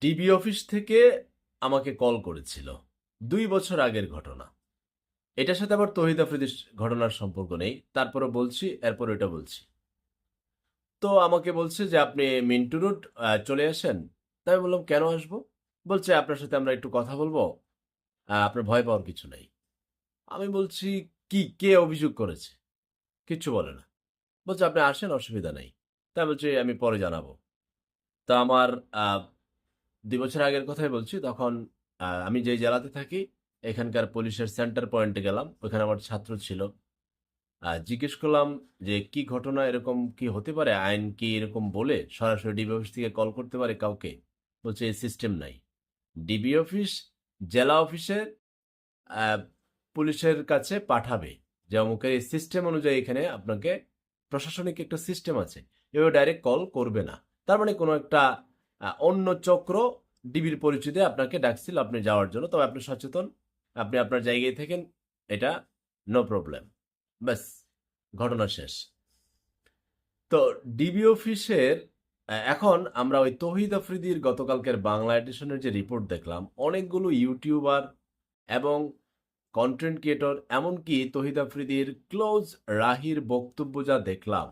TB office থেকে আমাকে call করেছিল। দুই বছর আগের ঘটনা। এটার সাথে আবার তহিদ আফ্রিদির ঘটনার সম্পর্ক নেই। তারপরে বলছি এরপর এটা বলছি। তো আমাকে বলছে যে, আপনি মিন্টু রোড চলে আসেন? তাই আমি বললাম, কেন আসব? বলছে, আপনার সাথে আমরা একটু কথা বলব। আপনার ভয় পাওয়ার কিছু নেই। আমি বলছি, কি, কে অভিযোগ করেছে? কিচ্ছু বলে না। বলছে, আপনি আসেন, অসুবিধা নেই। তাই বলছে, আমি পরে জানাব। তা আমার দুই বছর আগের কথাই বলছি, তখন আমি যেই জেলাতে থাকি, এখানকার পুলিশের সেন্টার পয়েন্টে গেলাম, ওখানে আমার ছাত্র ছিল। জিজ্ঞেস করলাম যে, কি ঘটনা, এরকম কি হতে পারে? আইন কি এরকম বলে সরাসরি ডিবি অফিস থেকে কল করতে পারে কাউকে? বলছে, এই সিস্টেম নাই। ডিবি অফিস, জেলা অফিসের পুলিশের কাছে পাঠাবে। যে অমুকের এই সিস্টেম অনুযায়ী এখানে আপনাকে প্রশাসনিক একটা সিস্টেম আছে। এভাবে ডাইরেক্ট কল করবে না। তার মানে কোনো একটা অন্য চক্র ডিবির পরিচিতে আপনাকে ডাকছিল আপনি যাওয়ার জন্য, তবে আপনি সচেতন, আপনি আপনার জায়গায় থাকেন, এটা নো প্রবলেম ব্যাস, ঘটনা শেষ। তো ডিবি অফিসের এখন আমরা ওই তহিদ আফ্রিদির গতকালকের বাংলা এডিশনের যে রিপোর্ট দেখলাম, অনেকগুলো ইউটিউবার এবং কন্টেন্ট ক্রিয়েটর এমনকি তহিদ আফ্রিদির ক্লোজ রাহির বক্তব্য যা দেখলাম,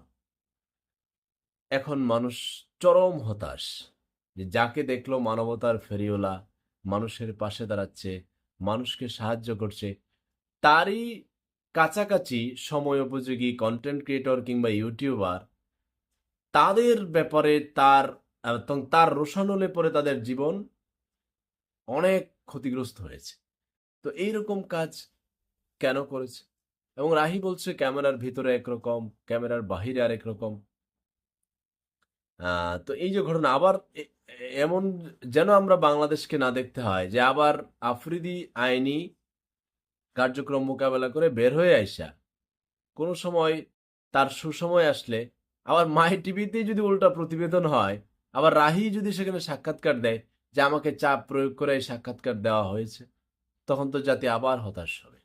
এখন মানুষ চরম হতাশ। যে যাকে দেখল মানবতার ফেরিওলা, মানুষের পাশে দাঁড়াচ্ছে, মানুষকে সাহায্য করছে, তারই কাছাকাছি সময় উপযোগী কন্টেন্ট ক্রিয়েটর কিংবা ইউটিউবার তাদের ব্যাপারে তার, এবং তার রোশানলে পরে তাদের জীবন অনেক ক্ষতিগ্রস্ত হয়েছে। তো এইরকম কাজ কেন করেছে? এবং রাহি বলছে ক্যামেরার ভিতরে একরকম, ক্যামেরার বাহিরে আরেক রকম। তো এই যে ঘটনা আবার এমন যেন আমরা বাংলাদেশকে না দেখতে হয় যে আবার আফ্রিদি আইনি কার্যক্রম মোকাবেলা করে বের হয়ে আইসা কোনো সময় তার সুসময় আসলে আবার মাই টিভিতেই যদি উল্টা প্রতিবেদন হয়, আবার রাহি যদি সেখানে সাক্ষাৎকার দেয় যে আমাকে চাপ প্রয়োগ করে এই সাক্ষাৎকার দেওয়া হয়েছে, তখন তো জাতি আবার হতাশ হবে।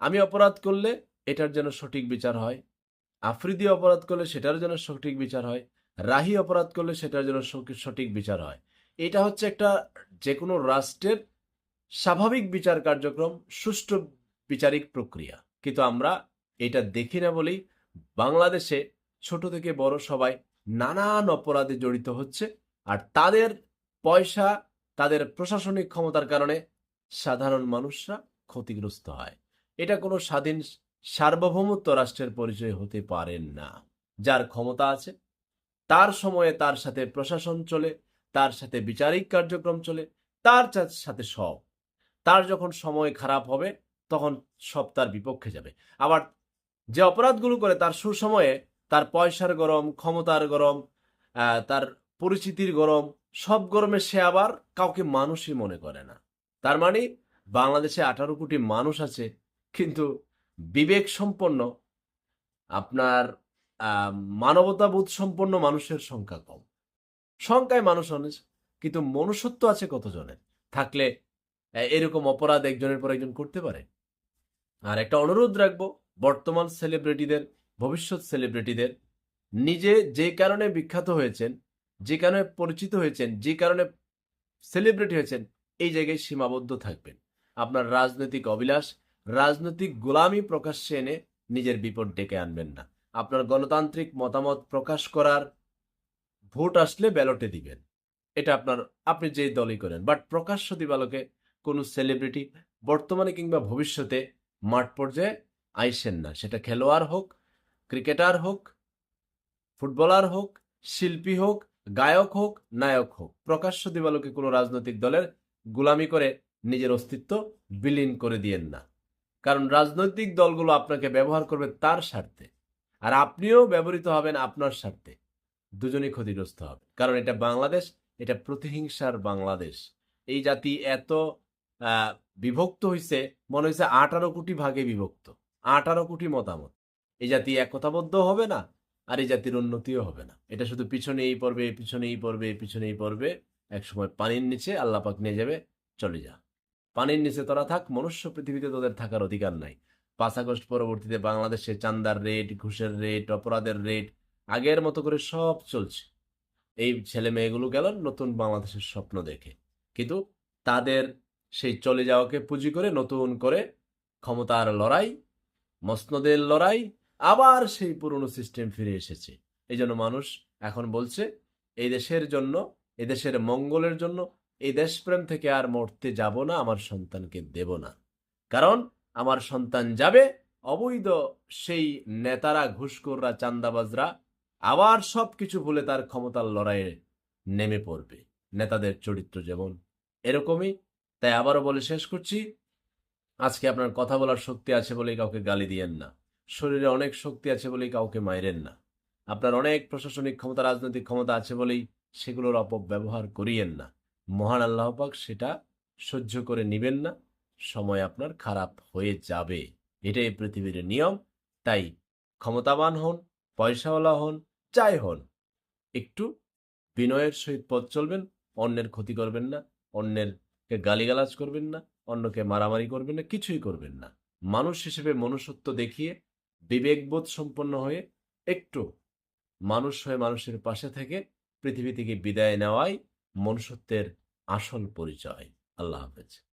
আমি অপরাধ করলে এটার যেন সঠিক বিচার হয়, আফ্রিদি অপরাধ করলে সেটার যেন সঠিক বিচার হয় রাহি অপরাধ করলে সেটার সকি- সঠিক বিচার হয়। এটা হচ্ছে একটা যে কোনো রাষ্ট্রের স্বাভাবিক বিচার কার্যক্রম, সুষ্ঠু বিচারিক প্রক্রিয়া। কিন্তু আমরা এটা দেখি না বলেই বাংলাদেশে ছোট থেকে বড় সবাই নানান অপরাধে জড়িত হচ্ছে আর তাদের পয়সা, তাদের প্রশাসনিক ক্ষমতার কারণে সাধারণ মানুষরা ক্ষতিগ্রস্ত হয়। এটা কোনো স্বাধীন সার্বভৌমত্ব রাষ্ট্রের পরিচয় হতে পারেন না। যার ক্ষমতা আছে তার সময়ে তার সাথে প্রশাসন চলে, তার সাথে বিচারিক কার্যক্রম চলে, তার সাথে সব। তার যখন সময় খারাপ হবে, তখন সব তার বিপক্ষে যাবে। আবার যে অপরাধগুলো করে, তার সুসময়ে তার পয়সার গরম, ক্ষমতার গরম তার পরিচিতির গরম, সব গরমে সে আবার কাউকে মানুষই মনে করে না। তার মানে বাংলাদেশে আঠারো কোটি মানুষ আছে, কিন্তু বিবেক সম্পন্ন আপনার মানবতাবোধ সম্পন্ন মানুষের সংখ্যা কম। সংখ্যায় মানুষ অনেক, কিন্তু মনুষ্যত্ব আছে কতজনের? থাকলে এরকম অপরাধ একজনের পর একজন করতে পারে। আর একটা অনুরোধ রাখব, বর্তমান সেলিব্রিটিদের ভবিষ্যৎ সেলিব্রিটিদের নিজে যে কারণে বিখ্যাত হয়েছেন, যে কারণে পরিচিত হয়েছেন, যে কারণে সেলিব্রিটি হয়েছেন, এই জায়গায় সীমাবদ্ধ থাকবেন। আপনার রাজনৈতিক অভিলাষ, রাজনৈতিক গোলামি প্রকাশ্যে এনে নিজের বিপদ ডেকে আনবেন না। আপনার গণতান্ত্রিক মতামত প্রকাশ করার ভোট আসলে ব্যালটে দিবেন। এটা আপনার, আপনি যে দলই করেন বাট প্রকাশ্য দিবালোকে কোনো সেলিব্রিটি বর্তমানে কিংবা ভবিষ্যতে মাঠ পর্যায়ে আইসেন না। সেটা খেলোয়াড় হোক ক্রিকেটার হোক ফুটবলার হোক, শিল্পী হোক, গায়ক হোক, নায়ক হোক, প্রকাশ্য দিবালোকে কোনো রাজনৈতিক দলের গুলামি করে নিজের অস্তিত্ব বিলীন করে দিয়েন না। কারণ রাজনৈতিক দলগুলো আপনাকে ব্যবহার করবে তার স্বার্থে। আর আপনিও ব্যবহৃত হবেন আপনার স্বার্থে। দুজনেই ক্ষতিগ্রস্ত হবে। কারণ এটা বাংলাদেশ, এটা প্রতিহিংসার বাংলাদেশ। এই জাতি এত বিভক্ত হয়েছে মনে হয়েছে আঠারো কোটি ভাগে বিভক্ত, আঠারো কোটি মতামত। এই জাতি একতাবদ্ধ হবে না, আর এই জাতির উন্নতিও হবে না। এটা শুধু পিছনে এই পড়বে পিছনে এই পড়বে পিছনে এই পড়বে। একসময় পানির নিচে আল্লাহ পাক নিয়ে যাবে, চলে যা। পানির নিচে তোরা থাক, মনুষ্য পৃথিবীতে তোদের থাকার অধিকার নাই। পাঁচ আগস্ট পরবর্তীতে বাংলাদেশে চান্দার রেট ঘুষের রেট অপরাধের রেট আগের মতো করে সব চলছে। এই ছেলে মেয়েগুলো গেল নতুন বাংলাদেশের স্বপ্ন দেখে। কিন্তু তাদের সেই চলে যাওয়াকে পুঁজি করে নতুন করে ক্ষমতার লড়াই, মসনদের লড়াই, আবার সেই পুরনো সিস্টেম ফিরে এসেছে। এই জন্য মানুষ এখন বলছে, এই দেশের জন্য, এই দেশের মঙ্গলের জন্য, এই দেশপ্রেম থেকে আর মরতে যাব না, আমার সন্তানকে দেব না। কারণ আমার সন্তান যাবে, অবৈধ সেই নেতারা, ঘুষখোররা চান্দাবাজরা আবার সব কিছু ভুলে তার ক্ষমতার লড়াইয়ে নেমে পড়বে। নেতাদের চরিত্র যেমন এরকমই। তাই আবারও বলে শেষ করছি। আজকে আপনার কথা বলার শক্তি আছে বলেই কাউকে গালি দিয়েন না। শরীরে অনেক শক্তি আছে বলেই কাউকে মাইরেন না। আপনার অনেক প্রশাসনিক ক্ষমতা, রাজনৈতিক ক্ষমতা আছে বলেই সেগুলোর অপব্যবহার করিয়েন না। মহান আল্লাহ পাক সেটা সহ্য করে নিবেন না। সময় আপনার খারাপ হয়ে যাবে। এটাই পৃথিবীর নিয়ম। তাই ক্ষমতাবান হন, পয়সাওয়ালা হন, যাই হন, একটু বিনয়ের সহিত পথ চলবেন, অন্যের ক্ষতি করবেন না, অন্যেরকে গালিগালাজ করবেন না, অন্যকে মারামারি করবেন না, কিছুই করবেন না। মানুষ হিসেবে মনুষ্যত্ব দেখিয়ে বিবেকবোধ সম্পন্ন হয়ে একটু মানুষ হয়ে মানুষের পাশে থেকে পৃথিবী থেকে বিদায় নেওয়াই মনুষ্যত্বের আসল পরিচয়। আল্লাহ হাফেজ।